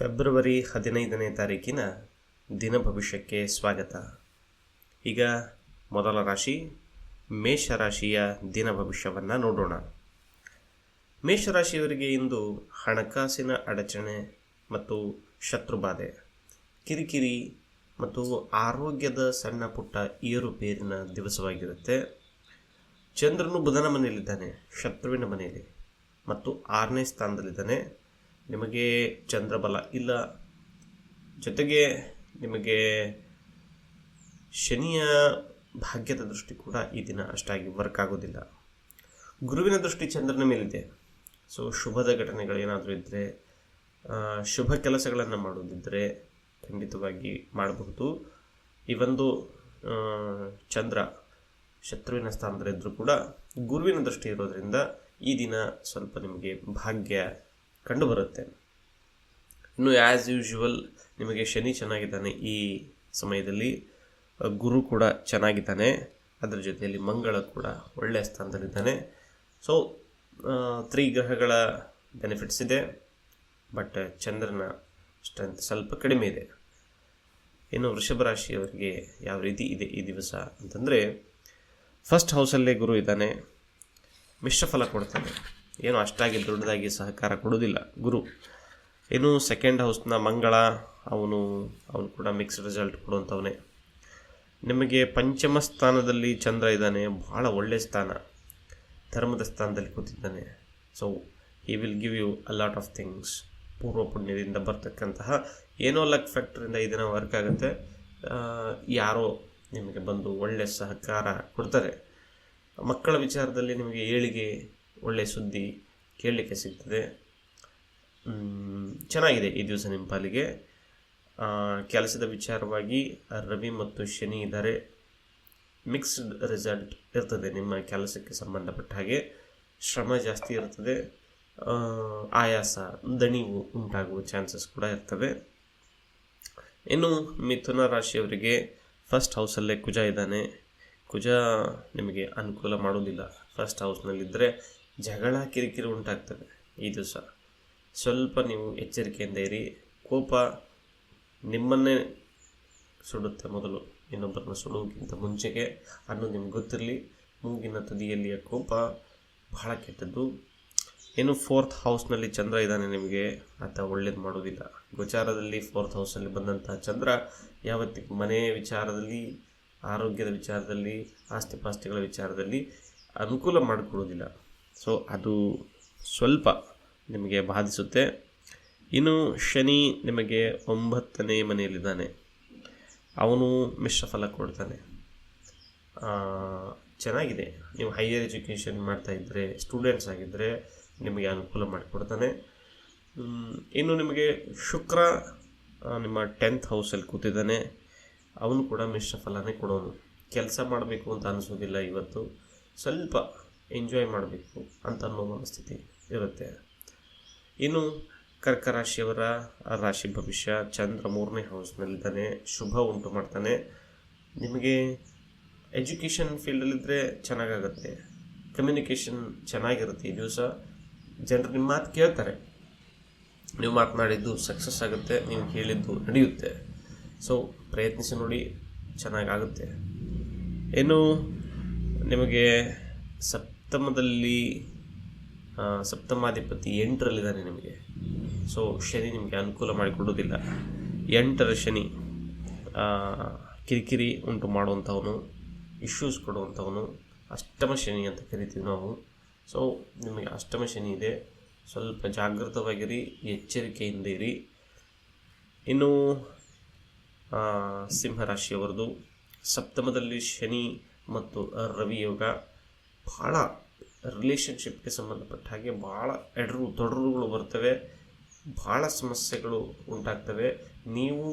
February ಹದಿನೈದನೇ ತಾರೀಕಿನ ದಿನ ಭವಿಷ್ಯಕ್ಕೆ ಸ್ವಾಗತ. ಈಗ ಮೊದಲ ರಾಶಿ, ಮೇಷರಾಶಿಯ ದಿನ ಭವಿಷ್ಯವನ್ನು ನೋಡೋಣ. ಮೇಷರಾಶಿಯವರಿಗೆ ಇಂದು ಹಣಕಾಸಿನ ಅಡಚಣೆ ಮತ್ತು ಶತ್ರುಬಾಧೆ. ಕಿರಿಕಿರಿ ಮತ್ತು ಆರೋಗ್ಯದ ಸಣ್ಣ ಪುಟ್ಟ ಏರುಪೇರಿನ ದಿವಸವಾಗಿರುತ್ತೆ. ಚಂದ್ರನು ಬುಧನ ಮನೆಯಲ್ಲಿದ್ದಾನೆ, ಶತ್ರುವಿನ ಮನೆಯಲ್ಲಿ ಮತ್ತು ಆರನೇ ಸ್ಥಾನದಲ್ಲಿದ್ದಾನೆ. ನಿಮಗೆ ಚಂದ್ರಬಲ ಇಲ್ಲ. ಜೊತೆಗೆ ನಿಮಗೆ ಶನಿಯ ಭಾಗ್ಯದ ದೃಷ್ಟಿ ಕೂಡ ಈ ದಿನ ಅಷ್ಟಾಗಿ ವರ್ಕ್ ಆಗೋದಿಲ್ಲ. ಗುರುವಿನ ದೃಷ್ಟಿ ಚಂದ್ರನ ಮೇಲಿದೆ. ಸೊ ಶುಭದ ಘಟನೆಗಳೇನಾದರೂ ಇದ್ದರೆ ಶುಭ ಕೆಲಸಗಳನ್ನು ಮಾಡೋದಿದ್ದರೆ ಖಂಡಿತವಾಗಿ ಮಾಡಬಹುದು. ಈ ಒಂದು ಚಂದ್ರ ಶತ್ರುವಿನ ಸ್ಥಾನದಲ್ಲಿದ್ದರೂ ಕೂಡ ಗುರುವಿನ ದೃಷ್ಟಿ ಇರೋದರಿಂದ ಈ ದಿನ ಸ್ವಲ್ಪ ನಿಮಗೆ ಭಾಗ್ಯ ಕಂಡುಬರುತ್ತೆ. ಇನ್ನು ಆ್ಯಸ್ ಯೂಶುವಲ್ ನಿಮಗೆ ಶನಿ ಚೆನ್ನಾಗಿದ್ದಾನೆ ಈ ಸಮಯದಲ್ಲಿ ಗುರು ಕೂಡ ಚೆನ್ನಾಗಿದ್ದಾನೆ. ಅದರ ಜೊತೆಯಲ್ಲಿ ಮಂಗಳ ಕೂಡ ಒಳ್ಳೆಯ ಸ್ಥಾನದಲ್ಲಿದ್ದಾನೆ. ಸೊ ತ್ರೀ ಗ್ರಹಗಳ ಬೆನಿಫಿಟ್ಸ್ ಇದೆ ಬಟ್ ಚಂದ್ರನ ಸ್ಟ್ರೆಂತ್ ಸ್ವಲ್ಪ ಕಡಿಮೆ ಇದೆ. ಇನ್ನು ವೃಷಭ ರಾಶಿಯವರಿಗೆ ಯಾವ ರೀತಿ ಇದೆ ಈ ದಿವಸ ಅಂತಂದರೆ ಫಸ್ಟ್ ಹೌಸಲ್ಲೇ ಗುರು ಇದ್ದಾನೆ ಮಿಶ್ರ ಫಲ ಕೊಡ್ತಾನೆ. ಏನು ಅಷ್ಟಾಗಿ ದೊಡ್ಡದಾಗಿ ಸಹಕಾರ ಕೊಡೋದಿಲ್ಲ ಗುರು. ಇನ್ನು ಸೆಕೆಂಡ್ ಹೌಸ್ನ ಮಂಗಳ, ಅವನು ಅವನು ಕೂಡ ಮಿಕ್ಸ್ಡ್ ರಿಸಲ್ಟ್ ಕೊಡುವಂಥವನೇ. ನಿಮಗೆ ಪಂಚಮ ಸ್ಥಾನದಲ್ಲಿ ಚಂದ್ರ ಇದ್ದಾನೆ ಭಾಳ ಒಳ್ಳೆಯ ಸ್ಥಾನ. ಧರ್ಮದ ಸ್ಥಾನದಲ್ಲಿ ಕೂತಿದ್ದಾನೆ. ಸೊ ಈ will give you a lot of things ಪೂರ್ವ ಪುಣ್ಯದಿಂದ ಬರ್ತಕ್ಕಂತಹ ಏನೋ ಲಕ್ ಫ್ಯಾಕ್ಟ್ರಿಂದ ಇದನ್ನು ದಿನ ವರ್ಕ್ ಆಗುತ್ತೆ. ಯಾರೋ ನಿಮಗೆ ಬಂದು ಒಳ್ಳೆಯ ಸಹಕಾರ ಕೊಡ್ತಾರೆ. ಮಕ್ಕಳ ವಿಚಾರದಲ್ಲಿ ನಿಮಗೆ ಏಳಿಗೆ ಒಳ್ಳೆಯ ಸುದ್ದಿ ಕೇಳಲಿಕ್ಕೆ ಸಿಗ್ತದೆ. ಚೆನ್ನಾಗಿದೆ ಈ ದಿವಸ ನಿಮ್ಮ ಪಾಲಿಗೆ. ಕೆಲಸದ ವಿಚಾರವಾಗಿ ರವಿ ಮತ್ತು ಶನಿ ಇದ್ದಾರೆ. ಮಿಕ್ಸ್ಡ್ ರಿಸಲ್ಟ್ ಇರ್ತದೆ ನಿಮ್ಮ ಕೆಲಸಕ್ಕೆ ಸಂಬಂಧಪಟ್ಟ ಹಾಗೆ. ಶ್ರಮ ಜಾಸ್ತಿ ಇರ್ತದೆ. ಆಯಾಸ, ದಣಿವು ಉಂಟಾಗುವ ಚಾನ್ಸಸ್ ಕೂಡ ಇರ್ತವೆ. ಇನ್ನು ಮಿಥುನ ರಾಶಿಯವರಿಗೆ ಫಸ್ಟ್ ಹೌಸಲ್ಲೇ ಕುಜ ಇದ್ದಾನೆ. ಕುಜ ನಿಮಗೆ ಅನುಕೂಲ ಮಾಡೋದಿಲ್ಲ ಫಸ್ಟ್ ಹೌಸ್ನಲ್ಲಿದ್ದರೆ ಜಗಳ ಕಿರಿಕಿರಿ ಉಂಟಾಗ್ತದೆ. ಇದು ಸಹ. ಸ್ವಲ್ಪ ನೀವು ಎಚ್ಚರಿಕೆಯಿಂದ ಇರಿ. ಕೋಪ ನಿಮ್ಮನ್ನೇ ಸುಡುತ್ತೆ ಮೊದಲು. ಇನ್ನೊಬ್ಬರನ್ನ ಸುಡುವುದಕ್ಕಿಂತ ಮುಂಚೆಗೆ ಅನ್ನೋದು ನಿಮ್ಗೆ ಗೊತ್ತಿರಲಿ. ಮೂಗಿನ ತುದಿಯಲ್ಲಿಯ ಕೋಪ ಬಹಳ ಕೆಟ್ಟದ್ದು. ಏನು ಫೋರ್ತ್ ಹೌಸ್ನಲ್ಲಿ ಚಂದ್ರ ಇದ್ದಾನೆ ನಿಮಗೆ. ಆತ ಒಳ್ಳೇದು ಮಾಡೋದಿಲ್ಲ. ಗೋಚಾರದಲ್ಲಿ ಫೋರ್ತ್ ಹೌಸಲ್ಲಿ ಬಂದಂತಹ ಚಂದ್ರ ಯಾವತ್ತಿಗೂ ಮನೆ ವಿಚಾರದಲ್ಲಿ, ಆರೋಗ್ಯದ ವಿಚಾರದಲ್ಲಿ ಆಸ್ತಿ ಪಾಸ್ತಿಗಳ ವಿಚಾರದಲ್ಲಿ ಅನುಕೂಲ ಮಾಡಿಕೊಡೋದಿಲ್ಲ ಸೊ ಅದು ಸ್ವಲ್ಪ ನಿಮಗೆ ಬಾಧಿಸುತ್ತೆ. ಇನ್ನು ಶನಿ ನಿಮಗೆ ಒಂಬತ್ತನೇ ಮನೆಯಲ್ಲಿದ್ದಾನೆ. ಅವನು ಮಿಶ್ರ ಫಲ ಕೊಡ್ತಾನೆ. ಚೆನ್ನಾಗಿದೆ. ನೀವು ಹೈಯರ್ ಎಜುಕೇಷನ್ ಮಾಡ್ತಾ ಇದ್ದರೆ ಸ್ಟೂಡೆಂಟ್ಸ್ ಆಗಿದ್ದರೆ ನಿಮಗೆ ಅನುಕೂಲ ಮಾಡಿಕೊಡ್ತಾನೆ. ಇನ್ನು ನಿಮಗೆ ಶುಕ್ರ ನಿಮ್ಮ ಟೆಂತ್ ಹೌಸಲ್ಲಿ ಕೂತಿದ್ದಾನೆ. ಅವನು ಕೂಡ ಮಿಶ್ರ ಫಲನೇ ಕೊಡೋನು. ಕೆಲಸ ಮಾಡಬೇಕು ಅಂತ ಅನಿಸೋದಿಲ್ಲ ಇವತ್ತು. ಸ್ವಲ್ಪ ಎಂಜಾಯ್ ಮಾಡಬೇಕು ಅಂತ ಅನ್ನೋ ಮನಸ್ಥಿತಿ ಇರುತ್ತೆ. ಇನ್ನು ಕರ್ಕ ರಾಶಿಯವರ ರಾಶಿ ಭವಿಷ್ಯ ಚಂದ್ರ ಮೂರನೇ ಹೌಸ್ನಲ್ಲಿದ್ದಾನೆ ಶುಭ ಉಂಟು ಮಾಡ್ತಾನೆ. ನಿಮಗೆ ಎಜುಕೇಷನ್ ಫೀಲ್ಡಲ್ಲಿದ್ದರೆ ಚೆನ್ನಾಗಾಗತ್ತೆ. ಕಮ್ಯುನಿಕೇಷನ್ ಚೆನ್ನಾಗಿರುತ್ತೆ ಈ ದಿವಸ. ಜನರು ನಿಮ್ಮ ಮಾತು ಕೇಳ್ತಾರೆ. ನೀವು ಮಾತನಾಡಿದ್ದು ಸಕ್ಸಸ್ ಆಗುತ್ತೆ, ನೀವು ಹೇಳಿದ್ದು ನಡೆಯುತ್ತೆ. ಸೊ ಪ್ರಯತ್ನಿಸಿ ನೋಡಿ, ಚೆನ್ನಾಗಾಗುತ್ತೆ. ಇನ್ನು ನಿಮಗೆ ಸಪ್ತಮದಲ್ಲಿ ಸಪ್ತಮಾಧಿಪತಿ ಎಂಟರಲ್ಲಿದ್ದಾನೆ ನಿಮಗೆ. ಸೊ ಶನಿ ನಿಮಗೆ ಅನುಕೂಲ ಮಾಡಿಕೊಡೋದಿಲ್ಲ ಎಂಟರ ಶನಿ ಕಿರಿಕಿರಿ ಉಂಟು ಮಾಡುವಂಥವನು ಇಶ್ಯೂಸ್ ಕೊಡುವಂಥವನು ಅಷ್ಟಮ ಶನಿ ಅಂತ ಕರಿತೀವಿ ನಾವು. ಸೊ ನಿಮಗೆ ಅಷ್ಟಮ ಶನಿ ಇದೆ. ಸ್ವಲ್ಪ ಜಾಗೃತವಾಗಿರಿ ಎಚ್ಚರಿಕೆಯಿಂದ ಇರಿ. ಇನ್ನು ಸಿಂಹರಾಶಿಯವರದು, ಸಪ್ತಮದಲ್ಲಿ ಶನಿ ಮತ್ತು ರವಿ ಯೋಗ ಭಾಳ ರಿಲೇಷನ್ಶಿಪ್ಗೆ ಸಂಬಂಧಪಟ್ಟ ಹಾಗೆ ಭಾಳ ಎಡರು ತೊಡರುಗಳು ಬರ್ತವೆ ಭಾಳ ಸಮಸ್ಯೆಗಳು ಉಂಟಾಗ್ತವೆ. ನೀವು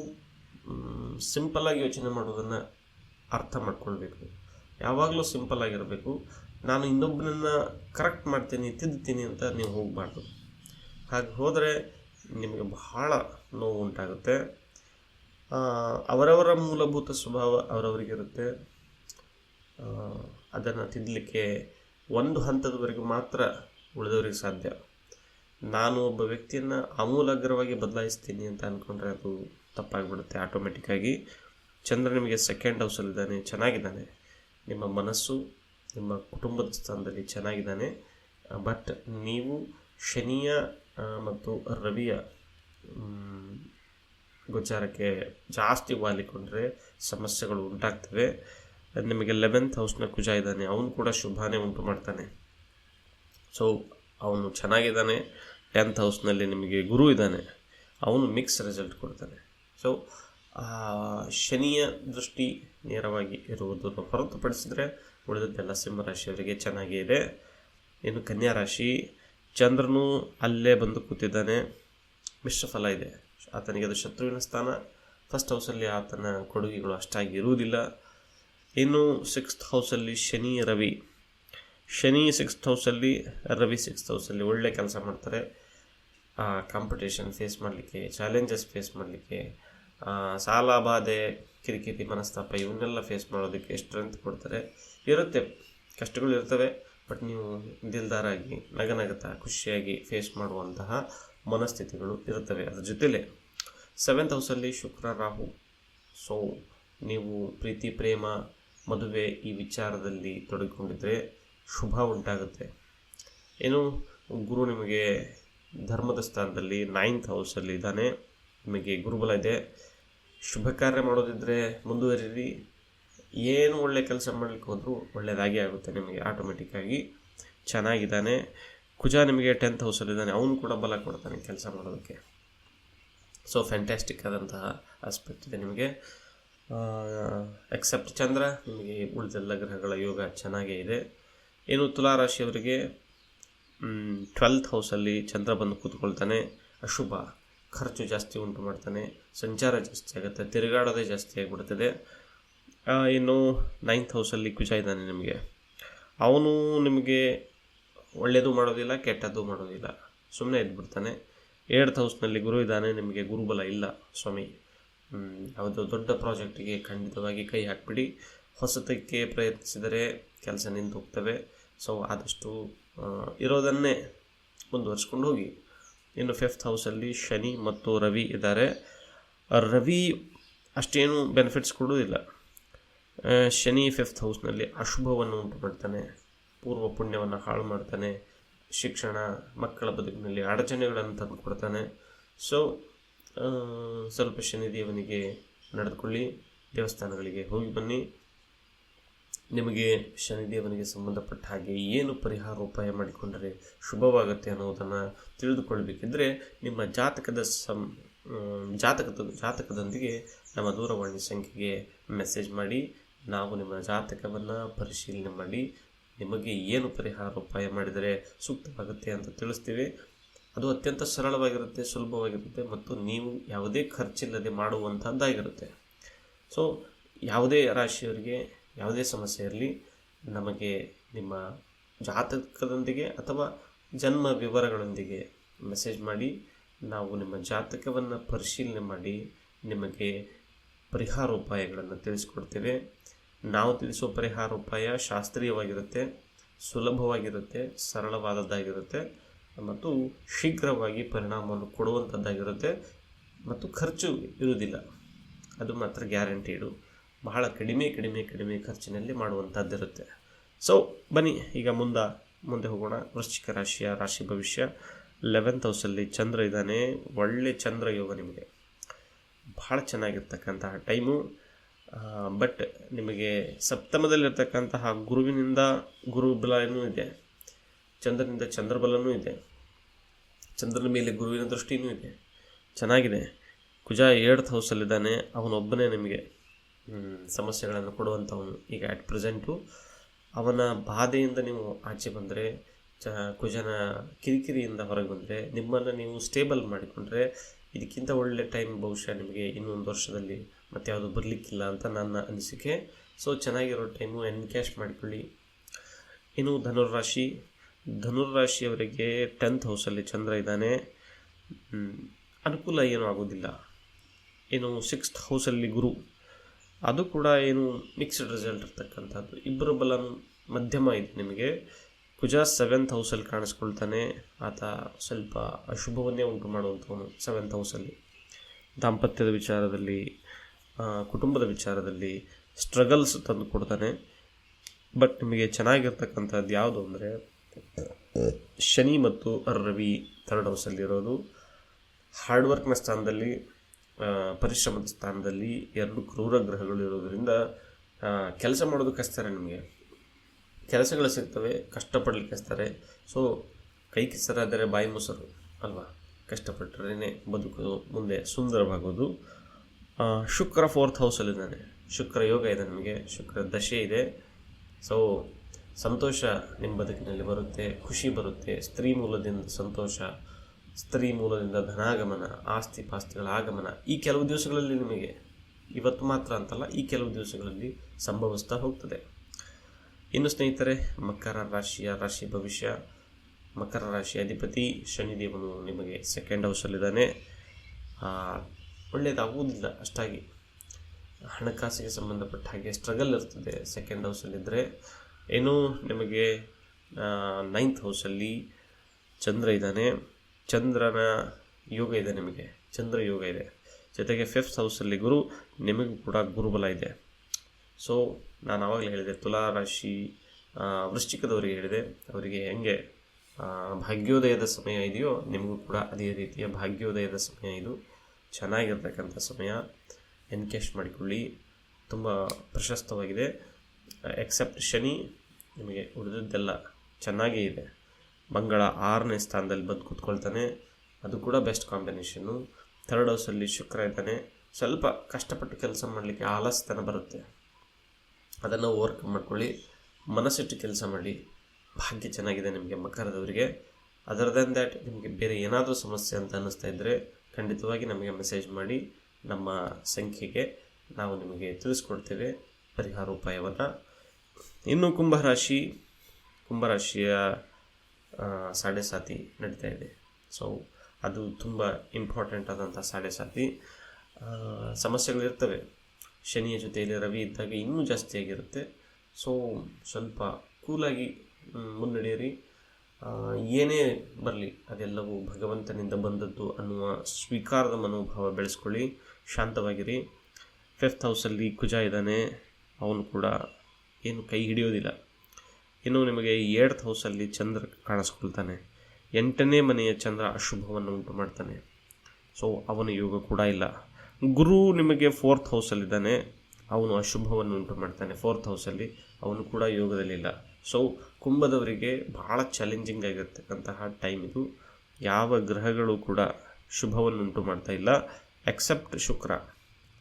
ಸಿಂಪಲ್ಲಾಗಿ ಯೋಚನೆ ಮಾಡೋದನ್ನು ಅರ್ಥ ಮಾಡ್ಕೊಳ್ಬೇಕು. ಯಾವಾಗಲೂ ಸಿಂಪಲ್ ಆಗಿರಬೇಕು. ನಾನು ಇನ್ನೊಬ್ಬನನ್ನು ಕರೆಕ್ಟ್ ಮಾಡ್ತೀನಿ, ತಿದ್ದುತ್ತೀನಿ ಅಂತ ನೀವು ಹೋಗಬಾರ್ದು. ಹಾಗೆ ಹೋದರೆ ನಿಮಗೆ ಬಹಳ ನೋವು ಉಂಟಾಗುತ್ತೆ. ಅವರವರ ಮೂಲಭೂತ ಸ್ವಭಾವ ಅವರವರಿಗಿರುತ್ತೆ. ಅದನ್ನು ತಿದ್ದಲಿಕ್ಕೆ ಒಂದು ಹಂತದವರೆಗೆ ಮಾತ್ರ ಉಳಿದವರಿಗೆ ಸಾಧ್ಯ. ನಾನು ಒಬ್ಬ ವ್ಯಕ್ತಿಯನ್ನು ಆಮೂಲಾಗ್ರವಾಗಿ ಬದಲಾಯಿಸ್ತೀನಿ ಅಂತ ಅಂದ್ಕೊಂಡ್ರೆ ಅದು ತಪ್ಪಾಗಿಬಿಡುತ್ತೆ. ಆಟೋಮೆಟಿಕ್ಕಾಗಿ ಚಂದ್ರ ನಿಮಗೆ ಸೆಕೆಂಡ್ ಹೌಸಲ್ಲಿದ್ದಾನೆ ಚೆನ್ನಾಗಿದ್ದಾನೆ. ನಿಮ್ಮ ಮನಸ್ಸು, ನಿಮ್ಮ ಕುಟುಂಬದ ಸ್ಥಾನದಲ್ಲಿ ಚೆನ್ನಾಗಿದ್ದಾನೆ. ಬಟ್ ನೀವು ಶನಿಯ ಮತ್ತು ರವಿಯ ಗೋಚಾರಕ್ಕೆ ಜಾಸ್ತಿ ವಾಲಿಕೊಂಡ್ರೆ ಸಮಸ್ಯೆಗಳು ಉಂಟಾಗ್ತವೆ. ನಿಮಗೆ ಲೆವೆಂತ್ ಹೌಸ್ನ ಕುಜ ಇದ್ದಾನೆ. ಅವನು ಕೂಡ ಶುಭಾನೇ ಉಂಟು ಮಾಡ್ತಾನೆ. ಸೊ ಅವನು ಚೆನ್ನಾಗಿದ್ದಾನೆ. ಟೆಂತ್ ಹೌಸ್ನಲ್ಲಿ ನಿಮಗೆ ಗುರು ಇದ್ದಾನೆ. ಅವನು ಮಿಕ್ಸ್ ರಿಸಲ್ಟ್ ಕೊಡ್ತಾನೆ. ಸೊ ಶನಿಯ ದೃಷ್ಟಿ ನೇರವಾಗಿ ಇರುವುದನ್ನು ಹೊರತುಪಡಿಸಿದರೆ ಉಳಿದದ್ದೆಲ್ಲ ಸಿಂಹರಾಶಿಯವರಿಗೆ ಚೆನ್ನಾಗೇ ಇದೆ. ಇನ್ನು ಕನ್ಯಾ ರಾಶಿ, ಚಂದ್ರನು ಅಲ್ಲೇ ಬಂದು ಕೂತಿದ್ದಾನೆ. ಮಿಶ್ರ ಫಲ ಇದೆ. ಆತನಿಗೆ ಅದು ಶತ್ರುವಿನ ಸ್ಥಾನ. ಫಸ್ಟ್ ಹೌಸಲ್ಲಿ ಆತನ ಕೊಡುಗೆಗಳು ಅಷ್ಟಾಗಿ ಇರುವುದಿಲ್ಲ. ಇನ್ನು ಸಿಕ್ಸ್ತ್ ಹೌಸಲ್ಲಿ ಶನಿ, ರವಿ. ಶನಿ ಸಿಕ್ಸ್ತ್ ಹೌಸಲ್ಲಿ ರವಿ ಸಿಕ್ಸ್ತ್ ಹೌಸಲ್ಲಿ ಒಳ್ಳೆ ಕೆಲಸ ಮಾಡ್ತಾರೆ. ಕಾಂಪಿಟೇಷನ್ ಫೇಸ್ ಮಾಡಲಿಕ್ಕೆ ಚಾಲೆಂಜಸ್ ಫೇಸ್ ಮಾಡಲಿಕ್ಕೆ ಸಾಲ, ಬಾಧೆ, ಕಿರಿಕಿರಿ, ಮನಸ್ತಾಪ ಇವನ್ನೆಲ್ಲ ಫೇಸ್ ಮಾಡೋದಕ್ಕೆ ಸ್ಟ್ರೆಂತ್ ಕೊಡ್ತಾರೆ. ಇರುತ್ತೆ, ಕಷ್ಟಗಳು ಇರ್ತವೆ ಬಟ್ ನೀವು ದಿಲ್ದಾರಾಗಿ, ನಗನಗತಾ, ಖುಷಿಯಾಗಿ ಫೇಸ್ ಮಾಡುವಂತಹ ಮನಸ್ಥಿತಿಗಳು ಇರುತ್ತವೆ. ಅದ್ರ ಜೊತೆಲೆ ಸೆವೆಂತ್ ಹೌಸಲ್ಲಿ ಶುಕ್ರ, ರಾಹು. ಸೊ ನೀವು ಪ್ರೀತಿ, ಪ್ರೇಮ ಮದುವೆ ಈ ವಿಚಾರದಲ್ಲಿ ತೊಡಗಿಕೊಂಡಿದ್ದರೆ ಶುಭ ಉಂಟಾಗುತ್ತೆ. ಏನು, ಗುರು ನಿಮಗೆ ಧರ್ಮದ ಸ್ಥಾನದಲ್ಲಿ ನೈನ್ತ್ ಹೌಸಲ್ಲಿ ಇದ್ದಾನೆ. ನಿಮಗೆ ಗುರುಬಲ ಇದೆ. ಶುಭ ಕಾರ್ಯ ಮಾಡೋದಿದ್ದರೆ ಮುಂದುವರಿರಿ. ಏನು ಒಳ್ಳೆ ಕೆಲಸ ಮಾಡಲಿಕ್ಕೆ ಹೋದರೂ ಒಳ್ಳೆಯದಾಗಿ ಆಗುತ್ತೆ ನಿಮಗೆ ಆಟೋಮೆಟಿಕ್ಕಾಗಿ ಚೆನ್ನಾಗಿದ್ದಾನೆ. ಕುಜ ನಿಮಗೆ ಟೆಂತ್ ಹೌಸಲ್ಲಿದ್ದಾನೆ ಅವನು ಕೂಡ ಬಲ ಕೊಡ್ತಾನೆ ಕೆಲಸ ಮಾಡೋದಕ್ಕೆ. ಸೊ ಫ್ಯಾಂಟ್ಯಾಸ್ಟಿಕ್ ಆದಂತಹ ಆಸ್ಪೆಕ್ಟ್ ಇದೆ ನಿಮಗೆ. ಎಕ್ಸೆಪ್ಟ್ ಚಂದ್ರ, ನಿಮಗೆ ಉಳಿದೆಲ್ಲ ಗ್ರಹಗಳ ಯೋಗ ಚೆನ್ನಾಗೇ ಇದೆ. ಏನು ತುಲಾರಾಶಿಯವರಿಗೆ ಟ್ವೆಲ್ತ್ ಹೌಸಲ್ಲಿ ಚಂದ್ರ ಬಂದು ಕೂತ್ಕೊಳ್ತಾನೆ. ಅಶುಭ, ಖರ್ಚು ಜಾಸ್ತಿ ಉಂಟು ಮಾಡ್ತಾನೆ. ಸಂಚಾರ ಜಾಸ್ತಿ ಆಗುತ್ತೆ, ತಿರುಗಾಡೋದೇ ಜಾಸ್ತಿ ಆಗಿಬಿಡ್ತದೆ. ಇನ್ನು ನೈನ್ತ್ ಹೌಸಲ್ಲಿ ಕುಜ ಇದ್ದಾನೆ ನಿಮಗೆ. ಅವನು ನಿಮಗೆ ಒಳ್ಳೆಯದು ಮಾಡೋದಿಲ್ಲ, ಕೆಟ್ಟದ್ದು ಮಾಡೋದಿಲ್ಲ. ಸುಮ್ಮನೆ ಇದ್ಬಿಡ್ತಾನೆ. ಏಡ್ತ್ ಹೌಸ್ನಲ್ಲಿ ಗುರು ಇದ್ದಾನೆ, ನಿಮಗೆ ಗುರುಬಲ ಇಲ್ಲ, ಸ್ವಾಮಿ. ಯಾವುದೋ ದೊಡ್ಡ ಪ್ರಾಜೆಕ್ಟಿಗೆ ಖಂಡಿತವಾಗಿ ಕೈ ಹಾಕ್ಬಿಡಿ. ಹೊಸತಕ್ಕೆ ಪ್ರಯತ್ನಿಸಿದರೆ ಕೆಲಸ ನಿಂತು ಹೋಗ್ತವೆ. ಸೊ ಆದಷ್ಟು ಇರೋದನ್ನೇ ಮುಂದುವರ್ಸ್ಕೊಂಡು ಹೋಗಿ. ಇನ್ನು ಫಿಫ್ತ್ ಹೌಸಲ್ಲಿ ಶನಿ ಮತ್ತು ರವಿ ಇದ್ದಾರೆ. ರವಿ ಅಷ್ಟೇನು ಬೆನಿಫಿಟ್ಸ್ ಕೊಡೋದಿಲ್ಲ ಶನಿ ಫಿಫ್ತ್ ಹೌಸ್ನಲ್ಲಿ ಅಶುಭವನ್ನು ಉಂಟು ಮಾಡ್ತಾನೆ. ಪೂರ್ವ ಪುಣ್ಯವನ್ನು ಹಾಳು ಮಾಡ್ತಾನೆ. ಶಿಕ್ಷಣ, ಮಕ್ಕಳ ಬದುಕಿನಲ್ಲಿ ಅಡಚಣೆಗಳನ್ನು ತಂದು ಕೊಡ್ತಾನೆ. ಸೊ ಸ್ವಲ್ಪ ಶನಿದೇವನಿಗೆ ನಡೆದುಕೊಳ್ಳಿ, ದೇವಸ್ಥಾನಗಳಿಗೆ ಹೋಗಿ ಬನ್ನಿ. ನಿಮಗೆ ಶನಿದೇವನಿಗೆ ಸಂಬಂಧಪಟ್ಟ ಹಾಗೆ ಏನು ಪರಿಹಾರ ಉಪಾಯ ಮಾಡಿಕೊಂಡರೆ ಶುಭವಾಗುತ್ತೆ ಅನ್ನೋದನ್ನು ತಿಳಿದುಕೊಳ್ಳಬೇಕಿದ್ರೆ ನಿಮ್ಮ ಜಾತಕದ ಸಂ ಜಾತಕದ, ಜಾತಕದೊಂದಿಗೆ ನಮ್ಮ ದೂರವಾಣಿ ಸಂಖ್ಯೆಗೆ ಮೆಸೇಜ್ ಮಾಡಿ, ನಾವು ನಿಮ್ಮ ಜಾತಕವನ್ನು ಪರಿಶೀಲನೆ ಮಾಡಿ, ನಿಮಗೆ ಏನು ಪರಿಹಾರ ಉಪಾಯ ಮಾಡಿದರೆ ಸೂಕ್ತವಾಗುತ್ತೆ ಅಂತ ತಿಳಿಸ್ತೀವಿ. ಅದು ಅತ್ಯಂತ ಸರಳವಾಗಿರುತ್ತೆ, ಸುಲಭವಾಗಿರುತ್ತೆ ಮತ್ತು ನೀವು ಯಾವುದೇ ಖರ್ಚಿಲ್ಲದೆ ಮಾಡುವಂಥದ್ದಾಗಿರುತ್ತೆ. ಸೊ ಯಾವುದೇ ರಾಶಿಯವರಿಗೆ ಯಾವುದೇ ಸಮಸ್ಯೆ ಇರಲಿ, ನಮಗೆ ನಿಮ್ಮ ಜಾತಕದೊಂದಿಗೆ ಅಥವಾ ಜನ್ಮ ವಿವರಗಳೊಂದಿಗೆ ಮೆಸೇಜ್ ಮಾಡಿ, ನಾವು ನಿಮ್ಮ ಜಾತಕವನ್ನು ಪರಿಶೀಲನೆ ಮಾಡಿ, ನಿಮಗೆ ಪರಿಹಾರ ಉಪಾಯಗಳನ್ನು ತಿಳಿಸ್ಕೊಡ್ತೇವೆ. ನಾವು ತಿಳಿಸುವ ಪರಿಹಾರ ಉಪಾಯ ಶಾಸ್ತ್ರೀಯವಾಗಿರುತ್ತೆ, ಸುಲಭವಾಗಿರುತ್ತೆ, ಸರಳವಾದದ್ದಾಗಿರುತ್ತೆ. ಮತ್ತು ಶೀಘ್ರವಾಗಿ ಪರಿಣಾಮವನ್ನು ಕೊಡುವಂಥದ್ದಾಗಿರುತ್ತೆ ಮತ್ತು ಖರ್ಚು ಇರುವುದಿಲ್ಲ. ಅದು ಮಾತ್ರ ಗ್ಯಾರಂಟಿಡು. ಬಹಳ ಕಡಿಮೆ ಕಡಿಮೆ ಕಡಿಮೆ ಖರ್ಚಿನಲ್ಲಿ ಮಾಡುವಂಥದ್ದಿರುತ್ತೆ. ಸೊ ಬನ್ನಿ, ಈಗ ಮುಂದೆ ಮುಂದೆ ಹೋಗೋಣ. ವೃಶ್ಚಿಕ ರಾಶಿಯ ರಾಶಿ ಭವಿಷ್ಯ. ಲೆವೆಂತ್ ಹೌಸಲ್ಲಿ ಚಂದ್ರ ಇದ್ದಾನೆ. ಒಳ್ಳೆ ಚಂದ್ರ ಯೋಗ ನಿಮಗೆ. ಭಾಳ ಚೆನ್ನಾಗಿರ್ತಕ್ಕಂತಹ ಟೈಮು. ಬಟ್ ನಿಮಗೆ ಸಪ್ತಮದಲ್ಲಿರ್ತಕ್ಕಂತಹ ಗುರುವಿನಿಂದ ಗುರುಬಲನೂ ಇದೆ. ಚಂದ್ರನಿಂದ ಚಂದ್ರಬಲನೂ ಇದೆ. ಚಂದ್ರನ ಮೇಲೆ ಗುರುವಿನ ದೃಷ್ಟಿನೂ ಇದೆ. ಚೆನ್ನಾಗಿದೆ. ಕುಜ ಏಳ್ತ್ ಹೌಸಲ್ಲಿದ್ದಾನೆ. ಅವನೊಬ್ಬನೇ ನಿಮಗೆ ಸಮಸ್ಯೆಗಳನ್ನು ಕೊಡುವಂಥವನು. ಈಗ ಅಟ್ ಪ್ರೆಸೆಂಟು ಅವನ ಬಾಧೆಯಿಂದ ನೀವು ಆಚೆ ಬಂದರೆ, ಚ, ಕುಜನ ಕಿರಿಕಿರಿಯಿಂದ ಹೊರಗೆ ಬಂದರೆ, ನಿಮ್ಮನ್ನು ನೀವು ಸ್ಟೇಬಲ್ ಮಾಡಿಕೊಂಡ್ರೆ, ಇದಕ್ಕಿಂತ ಒಳ್ಳೆ ಟೈಮ್ ಬಹುಶಃ ನಿಮಗೆ ಇನ್ನೊಂದು ವರ್ಷದಲ್ಲಿ ಮತ್ತೆ ಯಾವುದು ಬರಲಿಕ್ಕಿಲ್ಲ ಅಂತ ನನ್ನ ಅನಿಸಿಕೆ. ಸೊ ಚೆನ್ನಾಗಿರೋ ಟೈಮು ಎನ್ಕ್ಯಾಶ್ ಮಾಡಿಕೊಳ್ಳಿ. ಇನ್ನು ಧನುರ್ರಾಶಿ ಧನುರ್ರಾಶಿಯವರಿಗೆ ಟೆಂತ್ ಹೌಸಲ್ಲಿ ಚಂದ್ರ ಇದ್ದಾನೆ. ಅನುಕೂಲ ಏನೂ ಆಗೋದಿಲ್ಲ. ಏನು ಸಿಕ್ಸ್ತ್ ಹೌಸಲ್ಲಿ ಗುರು, ಅದು ಕೂಡ ಏನು ಮಿಕ್ಸ್ಡ್ ರಿಸಲ್ಟ್ ಇರ್ತಕ್ಕಂಥದ್ದು. ಇಬ್ಬರು ಬಲ ಮಧ್ಯಮ ಇದೆ ನಿಮಗೆ. ಕುಜ ಸೆವೆಂತ್ ಹೌಸಲ್ಲಿ ಕಾಣಿಸ್ಕೊಳ್ತಾನೆ. ಆತ ಸ್ವಲ್ಪ ಅಶುಭವನ್ನೇ ಉಂಟು ಮಾಡುವಂಥವನು ಸೆವೆಂತ್ ಹೌಸಲ್ಲಿ ದಾಂಪತ್ಯದ ವಿಚಾರದಲ್ಲಿ ಕುಟುಂಬದ ವಿಚಾರದಲ್ಲಿ ಸ್ಟ್ರಗಲ್ಸ್ ತಂದು ಕೊಡ್ತಾನೆ. ಬಟ್ ನಿಮಗೆ ಚೆನ್ನಾಗಿರ್ತಕ್ಕಂಥದ್ದು ಯಾವುದು ಅಂದರೆ ಶನಿ ಮತ್ತು ರವಿ ಥರ್ಡ್ ಹೌಸಲ್ಲಿರೋದು ಹಾರ್ಡ್ ವರ್ಕ್ನ ಸ್ಥಾನದಲ್ಲಿ ಪರಿಶ್ರಮದ ಸ್ಥಾನದಲ್ಲಿ ಎರಡು ಕ್ರೂರ ಗ್ರಹಗಳು ಇರೋದರಿಂದ ಕೆಲಸ ಮಾಡೋದು ಕಸ್ತಾರೆ ನಿಮಗೆ. ಕೆಲಸಗಳು ಸಿಗ್ತವೆ, ಕಷ್ಟಪಡಲಿಕ್ಕೆ ಹಚ್ತಾರೆ ಸೊ ಕೈ ಕೆಸರಾದರೆ ಬಾಯಿ ಮೊಸರು ಅಲ್ವಾ? ಕಷ್ಟಪಟ್ಟರೇ ಬದುಕೋದು, ಮುಂದೆ ಸುಂದರವಾಗೋದು. ಶುಕ್ರ ಫೋರ್ತ್ ಹೌಸಲ್ಲಿದ್ದಾನೆ ಶುಕ್ರ ಯೋಗ ಇದೆ ನಮಗೆ, ಶುಕ್ರ ದಶೆ ಇದೆ. ಸೊ ಸಂತೋಷ ನಿಮ್ಮ ಬದುಕಿನಲ್ಲಿ ಬರುತ್ತೆ, ಖುಷಿ ಬರುತ್ತೆ, ಸ್ತ್ರೀ ಮೂಲದಿಂದ ಸಂತೋಷ, ಸ್ತ್ರೀ ಮೂಲದಿಂದ ಧನಾಗಮನ, ಆಸ್ತಿ ಪಾಸ್ತಿಗಳ ಆಗಮನ. ಈ ಕೆಲವು ದಿವಸಗಳಲ್ಲಿ ನಿಮಗೆ ಇವತ್ತು ಮಾತ್ರ ಅಂತಲ್ಲ, ಈ ಕೆಲವು ದಿವಸಗಳಲ್ಲಿ ಸಂಭವಿಸ್ತಾ ಹೋಗ್ತದೆ. ಇನ್ನು ಸ್ನೇಹಿತರೆ, ಮಕರ ರಾಶಿಯ ರಾಶಿ ಭವಿಷ್ಯ. ಮಕರ ರಾಶಿ ಅಧಿಪತಿ ಶನಿದೇವನು ನಿಮಗೆ ಸೆಕೆಂಡ್ ಹೌಸಲ್ಲಿದ್ದಾನೆ ಒಳ್ಳೆಯದಾಗುವುದಿಲ್ಲ ಅಷ್ಟಾಗಿ ಹಣಕಾಸಿಗೆ ಸಂಬಂಧಪಟ್ಟ ಹಾಗೆ ಸ್ಟ್ರಗಲ್ ಇರ್ತದೆ ಸೆಕೆಂಡ್ ಹೌಸಲ್ಲಿದ್ದರೆ ಏನು ನಿಮಗೆ ನೈನ್ತ್ ಹೌಸಲ್ಲಿ ಚಂದ್ರ ಇದ್ದಾನೆ. ಚಂದ್ರನ ಯೋಗ ಇದೆ ನಿಮಗೆ. ಚಂದ್ರ ಯೋಗ ಇದೆ. ಜೊತೆಗೆ ಫಿಫ್ತ್ ಹೌಸಲ್ಲಿ ಗುರು, ನಿಮಗೂ ಕೂಡ ಗುರುಬಲ ಇದೆ. ಸೊ ನಾನು ಆವಾಗಲೇ ಹೇಳಿದೆ, ತುಲಾ ರಾಶಿ ವೃಶ್ಚಿಕದವರಿಗೆ ಹೇಳಿದೆ. ಅವರಿಗೆ ಹೆಂಗೆ ಭಾಗ್ಯೋದಯದ ಸಮಯ ಇದೆಯೋ, ನಿಮಗೂ ಕೂಡ ಅದೇ ರೀತಿಯ ಭಾಗ್ಯೋದಯದ ಸಮಯ ಇದು. ಚೆನ್ನಾಗಿರ್ತಕ್ಕಂಥ ಸಮಯ. ಎನ್ಕೇಶ್ ಮಾಡಿಕೊಳ್ಳಿ. ತುಂಬ ಪ್ರಶಸ್ತವಾಗಿದೆ. ಎಕ್ಸೆಪ್ಟ್ ಶನಿ ನಿಮಗೆ ಉಳಿದದ್ದೆಲ್ಲ ಚೆನ್ನಾಗೇ ಇದೆ. ಮಂಗಳ ಆರನೇ ಸ್ಥಾನದಲ್ಲಿ ಬಂದು ಕೂತ್ಕೊಳ್ತಾನೆ. ಅದು ಕೂಡ ಬೆಸ್ಟ್ ಕಾಂಬಿನೇಷನ್ನು ಥರ್ಡ್ ಹೌಸಲ್ಲಿ ಶುಕ್ರ ಇದ್ದಾನೆ. ಸ್ವಲ್ಪ ಕಷ್ಟಪಟ್ಟು ಕೆಲಸ ಮಾಡಲಿಕ್ಕೆ ಆಲಸ್ತನ ಬರುತ್ತೆ. ಅದನ್ನು ಓವರ್ಕಮ್ ಮಾಡ್ಕೊಳ್ಳಿ. ಮನಸ್ಸಿಟ್ಟು ಕೆಲಸ ಮಾಡಿ. ಭಾಗ್ಯ ಚೆನ್ನಾಗಿದೆ ನಿಮಗೆ ಮಕರದವರಿಗೆ. ಅದರ್ ದೆನ್ ದ್ಯಾಟ್ ನಿಮಗೆ ಬೇರೆ ಏನಾದರೂ ಸಮಸ್ಯೆ ಅಂತ ಅನ್ನಿಸ್ತಾ ಇದ್ದರೆ ಖಂಡಿತವಾಗಿ ನಮಗೆ ಮೆಸೇಜ್ ಮಾಡಿ. ನಮ್ಮ ಸಂಖ್ಯೆಗೆ ನಾವು ನಿಮಗೆ ತಿಳಿಸ್ಕೊಡ್ತೇವೆ. ಪರಿಹಾರ ಉಪಾಯವನ್ನು. ಇನ್ನು ಕುಂಭರಾಶಿ, ಕುಂಭರಾಶಿಯ ಸಾಡೆ ಸಾತಿ ನಡೀತಾ ಇದೆ. ಸೊ ಅದು ತುಂಬ ಇಂಪಾರ್ಟೆಂಟ್ ಆದಂಥ ಸಾಡೆ ಸಾತಿ. ಸಮಸ್ಯೆಗಳಿರ್ತವೆ ಶನಿಯ ಜೊತೆಯಲ್ಲಿ ರವಿ ಇದ್ದಾಗ ಇನ್ನೂ ಜಾಸ್ತಿಯಾಗಿರುತ್ತೆ ಸೊ ಸ್ವಲ್ಪ ಕೂಲಾಗಿ ಮುನ್ನಡೆಯಿರಿ. ಏನೇ ಬರಲಿ, ಅದೆಲ್ಲವೂ ಭಗವಂತನಿಂದ ಬಂದದ್ದು ಅನ್ನುವ ಸ್ವೀಕಾರದ ಮನೋಭಾವ ಬೆಳೆಸ್ಕೊಳ್ಳಿ. ಶಾಂತವಾಗಿರಿ. ಫಿಫ್ತ್ ಹೌಸಲ್ಲಿ ಕುಜ ಇದ್ದಾನೆ. ಅವನು ಕೂಡ ಏನು ಕೈ ಹಿಡಿಯೋದಿಲ್ಲ. ಇನ್ನು ನಿಮಗೆ ಏಡ್ತ್ ಹೌಸಲ್ಲಿ ಚಂದ್ರ ಕಾಣಿಸ್ಕೊಳ್ತಾನೆ. ಎಂಟನೇ ಮನೆಯ ಚಂದ್ರ ಅಶುಭವನ್ನು ಉಂಟು ಮಾಡ್ತಾನೆ ಸೊ ಅವನ ಯೋಗ ಕೂಡ ಇಲ್ಲ. ಗುರು ನಿಮಗೆ ಫೋರ್ತ್ ಹೌಸಲ್ಲಿದ್ದಾನೆ. ಅವನು ಅಶುಭವನ್ನು ಉಂಟು ಮಾಡ್ತಾನೆ ಫೋರ್ತ್ ಹೌಸಲ್ಲಿ. ಅವನು ಕೂಡ ಯೋಗದಲ್ಲಿಲ್ಲ ಸೊ ಕುಂಭದವರಿಗೆ ಬಹಳ ಚಾಲೆಂಜಿಂಗ್ ಆಗಿರ್ತಕ್ಕಂತಹ ಟೈಮ್ ಇದು. ಯಾವ ಗ್ರಹಗಳು ಕೂಡ ಶುಭವನ್ನು ಉಂಟು ಮಾಡ್ತಾ ಇಲ್ಲ ಎಕ್ಸೆಪ್ಟ್ ಶುಕ್ರ.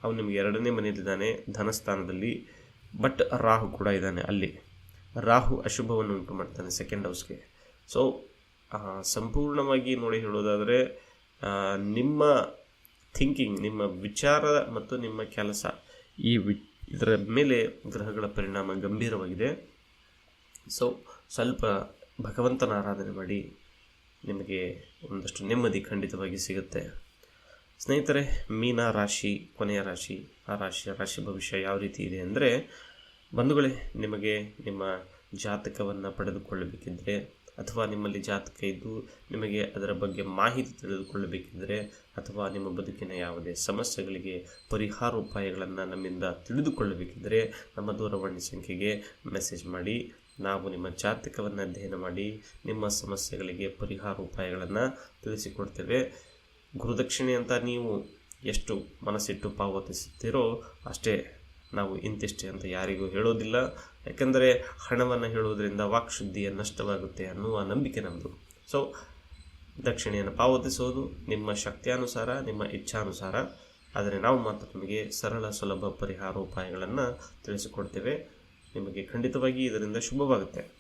ಅವನು ನಿಮಗೆ ಎರಡನೇ ಮನೆಯಲ್ಲಿದ್ದಾನೆ, ಧನಸ್ಥಾನದಲ್ಲಿ. ಬಟ್ ರಾಹು ಕೂಡ ಇದ್ದಾನೆ, ಅಲ್ಲಿ. ರಾಹು ಅಶುಭವನ್ನು ಉಂಟು ಮಾಡ್ತಾನೆ ಸೆಕೆಂಡ್ ಹೌಸ್ಗೆ ಸೊ ಸಂಪೂರ್ಣವಾಗಿ ನೋಡಿ ಹೇಳೋದಾದರೆ ನಿಮ್ಮ ಥಿಂಕಿಂಗ್ ನಿಮ್ಮ ವಿಚಾರ ಮತ್ತು ನಿಮ್ಮ ಕೆಲಸ ಈ ವಿ, ಇದರ ಮೇಲೆ ಗ್ರಹಗಳ ಪರಿಣಾಮ ಗಂಭೀರವಾಗಿದೆ. ಸೊ ಸ್ವಲ್ಪ ಭಗವಂತನ ಆರಾಧನೆ ಮಾಡಿ ನಿಮಗೆ ಒಂದಷ್ಟು ನೆಮ್ಮದಿ ಖಂಡಿತವಾಗಿ ಸಿಗುತ್ತೆ. ಸ್ನೇಹಿತರೆ, ಮೀನ ರಾಶಿ, ಕೊನೆಯ ರಾಶಿ, ಆ ರಾಶಿಯ ರಾಶಿ ಭವಿಷ್ಯ ಯಾವ ರೀತಿ ಇದೆ ಅಂದರೆ, ಬಂಧುಗಳೇ, ನಿಮಗೆ ನಿಮ್ಮ ಜಾತಕವನ್ನು ಪಡೆದುಕೊಳ್ಳಬೇಕಿದ್ರೆ ಅಥವಾ ನಿಮ್ಮಲ್ಲಿ ಜಾತಕ ಇದ್ದು ನಿಮಗೆ ಅದರ ಬಗ್ಗೆ ಮಾಹಿತಿ ತಿಳಿದುಕೊಳ್ಳಬೇಕಿದ್ದರೆ ಅಥವಾ ನಿಮ್ಮ ಬದುಕಿನ ಯಾವುದೇ ಸಮಸ್ಯೆಗಳಿಗೆ ಪರಿಹಾರ ಉಪಾಯಗಳನ್ನು ನಮ್ಮಿಂದ ತಿಳಿದುಕೊಳ್ಳಬೇಕಿದ್ದರೆ ನಮ್ಮ ದೂರವಾಣಿ ಸಂಖ್ಯೆಗೆ ಮೆಸೇಜ್ ಮಾಡಿ, ನಾವು ನಿಮ್ಮ ಜಾತಕವನ್ನು ಅಧ್ಯಯನ ಮಾಡಿ, ನಿಮ್ಮ ಸಮಸ್ಯೆಗಳಿಗೆ ಪರಿಹಾರ ಉಪಾಯಗಳನ್ನು ತಿಳಿಸಿಕೊಡ್ತೇವೆ. ಗುರುದಕ್ಷಿಣೆ ಅಂತ ನೀವು ಎಷ್ಟು ಮನಸ್ಸಿಟ್ಟು ಪಾವತಿಸುತ್ತೀರೋ ಅಷ್ಟೇ ನಾವು ಇಂತಿಷ್ಟೇ ಅಂತ ಯಾರಿಗೂ ಹೇಳೋದಿಲ್ಲ. ಯಾಕೆಂದರೆ ಹಣವನ್ನು ಹೇಳುವುದರಿಂದ ವಾಕ್ಶುದ್ಧಿಯ ನಷ್ಟವಾಗುತ್ತೆ ಅನ್ನುವ ನಂಬಿಕೆ ನಮ್ಮದು ಸೊ ದಕ್ಷಿಣೆಯನ್ನು ಪಾವತಿಸೋದು ನಿಮ್ಮ ಶಕ್ತಿಯಾನುಸಾರ, ನಿಮ್ಮ ಇಚ್ಛಾನುಸಾರ. ಆದರೆ ನಾವು ಮಾತ್ರ ನಿಮಗೆ ಸರಳ, ಸುಲಭ ಪರಿಹಾರ ಉಪಾಯಗಳನ್ನು ತಿಳಿಸಿಕೊಡ್ತೇವೆ. ನಿಮಗೆ ಖಂಡಿತವಾಗಿ ಇದರಿಂದ ಶುಭವಾಗುತ್ತೆ.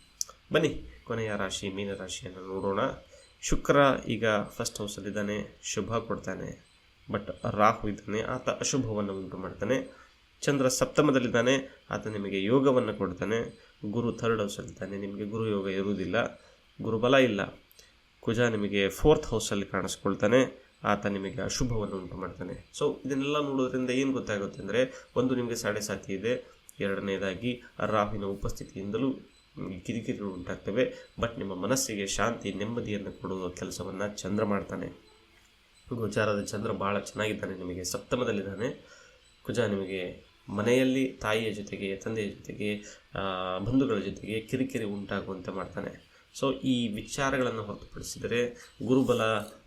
ಬನ್ನಿ, ಕೊನೆಯ ರಾಶಿ ಮೀನರಾಶಿಯನ್ನು ನೋಡೋಣ. ಶುಕ್ರ ಈಗ ಫಸ್ಟ್ ಹೌಸಲ್ಲಿದ್ದಾನೆ ಶುಭ ಕೊಡ್ತಾನೆ. ಬಟ್ ರಾಹು ಇದ್ದಾನೆ, ಆತ ಅಶುಭವನ್ನು ಉಂಟು ಮಾಡ್ತಾನೆ. ಚಂದ್ರ ಸಪ್ತಮದಲ್ಲಿದ್ದಾನೆ ಆತ ನಿಮಗೆ ಯೋಗವನ್ನು ಕೊಡ್ತಾನೆ. ಗುರು ಥರ್ಡ್ ಹೌಸಲ್ಲಿದ್ದಾನೆ ನಿಮಗೆ ಗುರು ಯೋಗ ಇರುವುದಿಲ್ಲ. ಗುರುಬಲ ಇಲ್ಲ. ಕುಜ ನಿಮಗೆ ಫೋರ್ತ್ ಹೌಸಲ್ಲಿ ಕಾಣಿಸ್ಕೊಳ್ತಾನೆ, ಆತ ನಿಮಗೆ ಅಶುಭವನ್ನು ಉಂಟು ಮಾಡ್ತಾನೆ. ಸೊ ಇದನ್ನೆಲ್ಲ ನೋಡೋದ್ರಿಂದ ಏನು ಗೊತ್ತಾಗುತ್ತೆ ಅಂದರೆ, ಒಂದು ನಿಮಗೆ ಸಾಡೆ ಸಾತಿ ಇದೆ. ಎರಡನೇದಾಗಿ, ರಾಹುವಿನ ಉಪಸ್ಥಿತಿಯಿಂದಲೂ ಕಿರಿಕಿರಿಗಳು ಉಂಟಾಗ್ತವೆ. ಬಟ್ ನಿಮ್ಮ ಮನಸ್ಸಿಗೆ ಶಾಂತಿ, ನೆಮ್ಮದಿಯನ್ನು ಕೊಡುವ ಕೆಲಸವನ್ನು ಚಂದ್ರ ಮಾಡ್ತಾನೆ. ಗೋಚಾರದ ಚಂದ್ರ ಭಾಳ ಚೆನ್ನಾಗಿದ್ದಾನೆ ನಿಮಗೆ. ಸಪ್ತಮದಲ್ಲಿದ್ದಾನೆ. ಕುಜ ನಿಮಗೆ ಮನೆಯಲ್ಲಿ, ತಾಯಿಯ ಜೊತೆಗೆ, ತಂದೆಯ ಜೊತೆಗೆ ಬಂಧುಗಳ ಜೊತೆಗೆ ಕಿರಿಕಿರಿ ಉಂಟಾಗುವಂತೆ ಮಾಡ್ತಾನೆ. ಸೊ ಈ ವಿಚಾರಗಳನ್ನು ಹೊರತುಪಡಿಸಿದರೆ ಗುರುಬಲ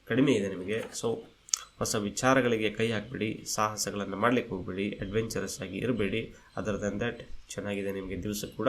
ಕಡಿಮೆ ಇದೆ ನಿಮಗೆ. ಸೊ ಹೊಸ ವಿಚಾರಗಳಿಗೆ ಕೈ ಹಾಕಬೇಡಿ, ಸಾಹಸಗಳನ್ನು ಮಾಡಲಿಕ್ಕೆ ಹೋಗಬೇಡಿ ಅಡ್ವೆಂಚರಸ್ ಆಗಿ ಇರಬೇಡಿ. ಅದರ್ ದನ್ ದಟ್ ಚೆನ್ನಾಗಿದೆ ನಿಮಗೆ ದಿವಸ ಕೂಡ.